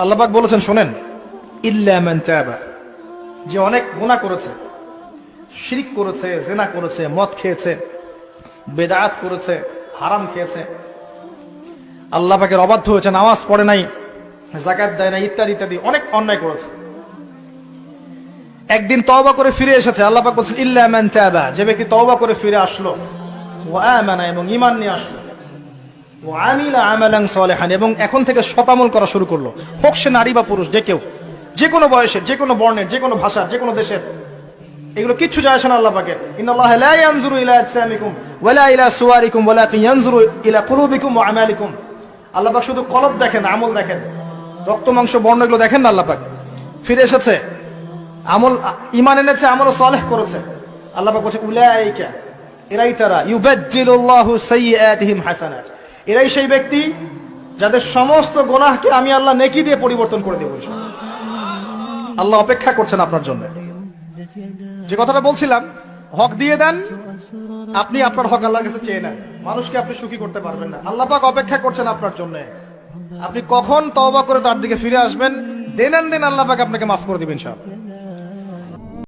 আল্লাপাক বলেছেন, শোনেন, ইল্লা তাবা। যে অনেক গুনাহ করেছে, শিরিক করেছে, জেনা করেছে, মদ খেয়েছে বেদাত করেছে, হারাম খেয়েছে। আল্লাহ পাকের অবাধ্য হয়েছে, নামাজ পড়ে নাই জাকাত দেয় নাই, ইত্যাদি ইত্যাদি, অনেক অন্যায় করেছে। একদিন তওবা করে ফিরে এসেছে আল্লাহ পাক বলছেন, ইল্লা মান তাবা। যে ব্যক্তি তওবা করে ফিরে আসলো এবং ঈমান নিয়ে আসলো এবং এখন থেকে শতামল করা শুরু করল। হোক সে নারী বা পুরুষ, যে কেউ, যে কোনো বয়সের, যে কোনো বর্ণের, যে কোনো ভাষা যে কোনো দেশের, এগুলো কিচ্ছু যায় আল্লাহ শুধু কলব দেখেন, আমল দেখেন। রক্ত, মাংস, বর্ণ এগুলো দেখেন না আল্লাহ পাক। ফিরে এসেছে, আমল ইমান এনেছে, আমল সালেহ করেছে। আল্লাহ বলছে, উলাইকা, এরাই তারা ইউবাদদিলুল্লাহু সাইয়্যাতিহিম হাসানাত। এরাই সেই ব্যক্তি যাদের সমস্ত গোনাহকে আমি আল্লাহ নেকি দিয়ে পরিবর্তন করে দেব আল্লাহ অপেক্ষা করছেন আপনার জন্য। যে কথাটা বলছিলাম, হক দিয়ে দেন, আপনি আপনার হক আল্লাহর কাছে চেয়ে নেন। মানুষকে আপনি সুখী করতে পারবেন না। আল্লাহ পাক অপেক্ষা করছেন আপনার জন্য। আপনি কখন তওবা করে তার দিকে ফিরে আসবেন, দেন দেন আল্লাহ পাক আপনাকে মাফ করে দিবেন সব